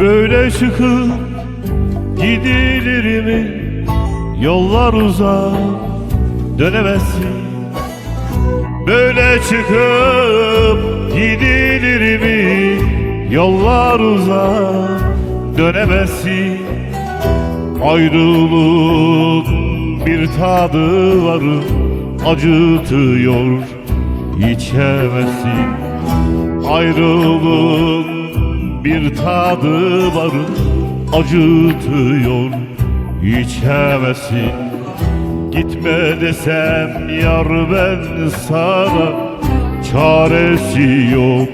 Böyle çıkıp gidilir mi? Yollar uzak dönemezsin Böyle çıkıp gidilir mi? Yollar uzak dönemezsin Ayrılığın bir tadı var Acıtıyor içemezsin Ayrılığın bir tadı var. Acıtıyor içemezsin Gitme desem yar ben sana. Çaresi yok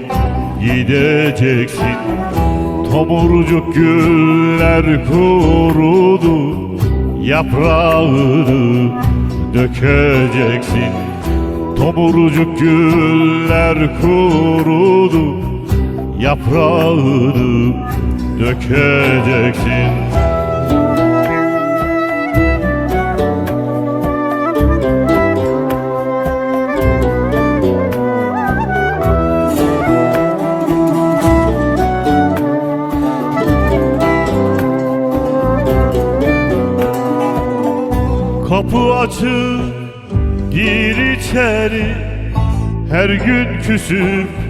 gideceksin. Tomurcuk güller kurudu Yaprağını dökeceksin. Tomurcuk güller kurudu Yaprağını dökeceksin. Kapı açık gir içeri Her gün küsüp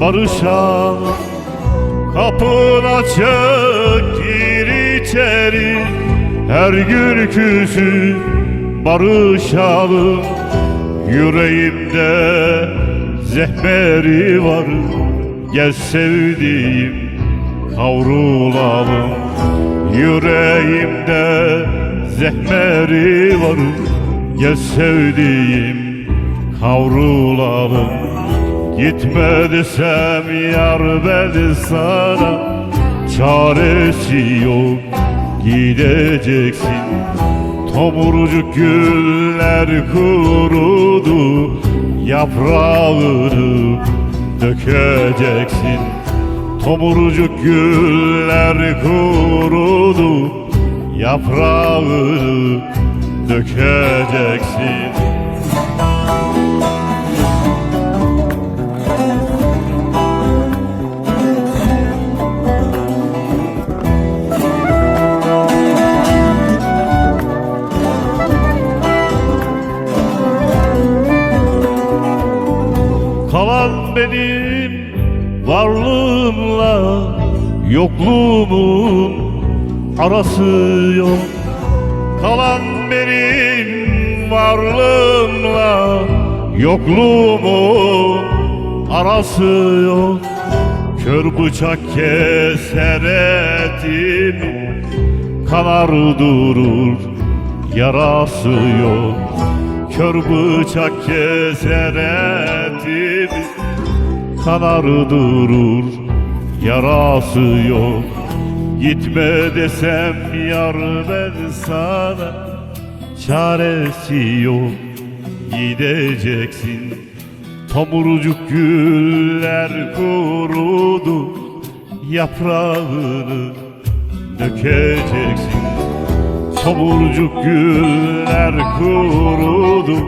barışalım Kapın açık gir içeri. Her gün küsüp barışalım Yüreğimde zehmeri var. Gel sevdiğim kavrulalım Yüreğimde zehmeri var. Gel sevdiğim kavrulalım Gitme desem yar ben sana Çaresi yok gideceksin. Tomurcuk güller kurudu Yaprağını dökeceksin. Tomurcuk güller kurudu Yaprağını dökeceksin benim varlığımla yokluğumun arası yok. Kalan benim varlığımla yokluğumun arası yok. Kör bıçak keser etimi kanar durur yarası yok. Kör bıçak keser etimi kanar durur yarası yok. Gitme desem yar ben sana Çaresi yok. Gideceksin Tomurcuk güller kurudu. Yaprağını dökeceksin Tomurcuk güller kurudu.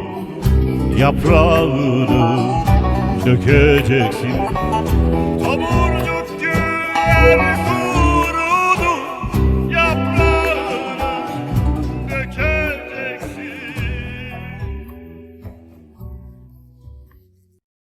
Yaprağını dökeceksin Tomurcuk güller